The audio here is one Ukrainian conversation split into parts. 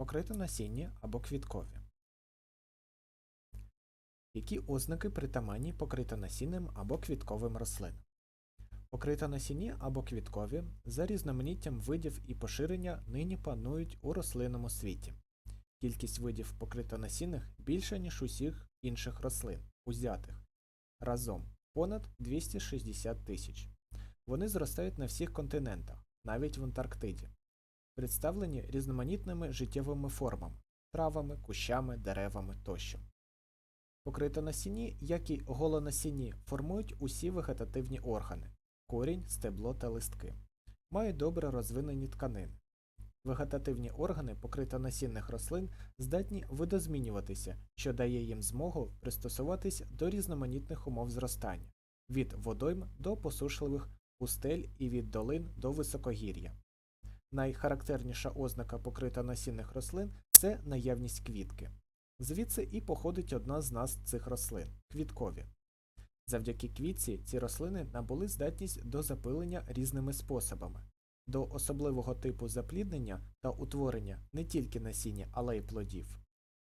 покритонасінні або квіткові. Які ознаки притаманні покритонасінним або квітковим рослинам? Покритонасінні або квіткові за різноманіттям видів і поширення нині панують у рослинному світі. Кількість видів покритонасінних більша, ніж усіх інших рослин, узятих разом понад 260 тисяч. Вони зростають на всіх континентах, навіть в Антарктиді, представлені різноманітними життєвими формами травами, кущами, деревами тощо. Покритонасінні, як і голонасінні, формують усі вегетативні органи корінь, стебло та листки. Мають добре розвинені тканини. Вегетативні органи покритонасінних рослин здатні видозмінюватися, що дає їм змогу пристосуватись до різноманітних умов зростання від водойм до посушливих пустель і від долин до високогір'я. Найхарактерніша ознака покритонасінних рослин це наявність квітки. Звідси і походить одна з нас цих рослин квіткові. Завдяки квітці ці рослини набули здатність до запилення різними способами, до особливого типу запліднення та утворення не тільки насіння, але й плодів.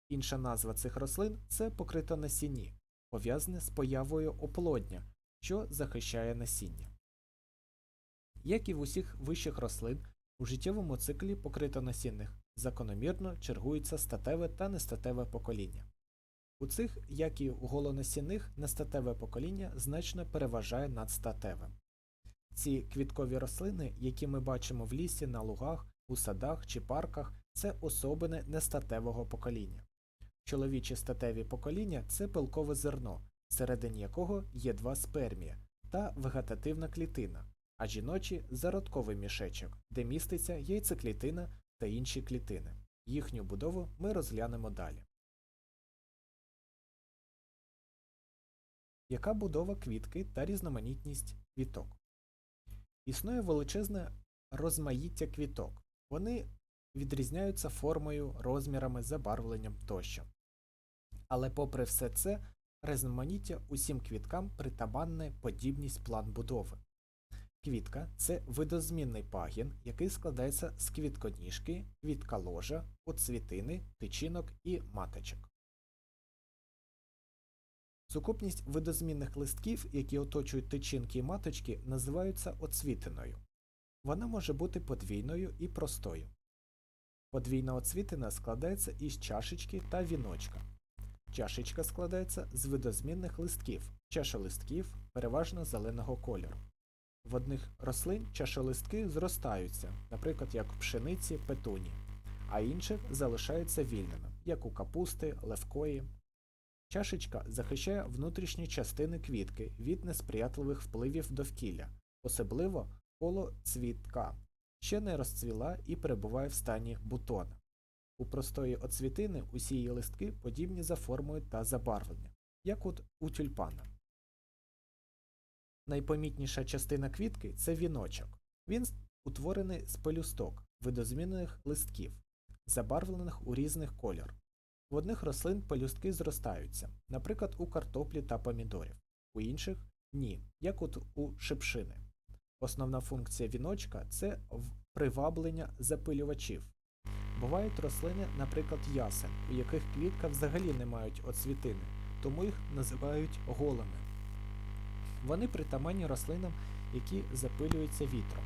Інша назва цих рослин це покритонасінні, пов'язане з появою оплодня, що захищає насіння. Як і в усіх вищих рослин, у життєвому циклі покритонасінних закономірно чергується статеве та нестатеве покоління. У цих, як і у голонасінних, нестатеве покоління значно переважає над статевим. Ці квіткові рослини, які ми бачимо в лісі, на лугах, у садах чи парках, це особини нестатевого покоління. Чоловічі статеві покоління це пилкове зерно, всередині якого є два спермія та вегетативна клітина, а жіночі зародковий мішечок, де міститься яйцеклітина та інші клітини. Їхню будову ми розглянемо далі. Яка будова квітки та різноманітність квіток? Існує величезне розмаїття квіток. Вони відрізняються формою, розмірами, забарвленням тощо. Але попри все це, різноманіття усім квіткам притаманне подібність план будови. Квітка це видозмінний пагін, який складається з квітконіжки, квіткаложа, оцвітини, тичинок і маточок. Сукупність видозмінних листків, які оточують тичинки і маточки, називаються оцвітиною. Вона може бути подвійною і простою. Подвійна оцвітина складається із чашечки та віночка. Чашечка складається з видозмінних листків, чашолистків переважно зеленого кольору. В одних рослин чашолистки зростаються, наприклад, як в пшениці петуні, а інших залишаються вільними, як у капусти, левкої. Чашечка захищає внутрішні частини квітки від несприятливих впливів довкілля, особливо коло цвітка, ще не розцвіла і перебуває в стані бутона. У простої оцвітини усі її листки подібні за формою та забарвленням, як от у тюльпана. Найпомітніша частина квітки це віночок. Він утворений з пелюсток, видозмінених листків, забарвлених у різних кольор. В одних рослин пелюстки зростаються, наприклад, у картоплі та помідорів, у інших ні, як от у шипшини. Основна функція віночка це приваблення запилювачів. Бувають рослини, наприклад, ясен, у яких квітка взагалі не мають оцвітини, тому їх називають голими. Вони притаманні рослинам, які запилюються вітром.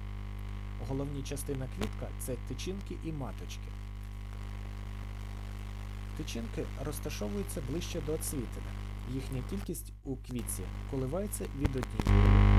Головні частина квітка це тичинки і маточки. Тичинки розташовуються ближче до оцвітини. Їхня кількість у квітці коливається від однієї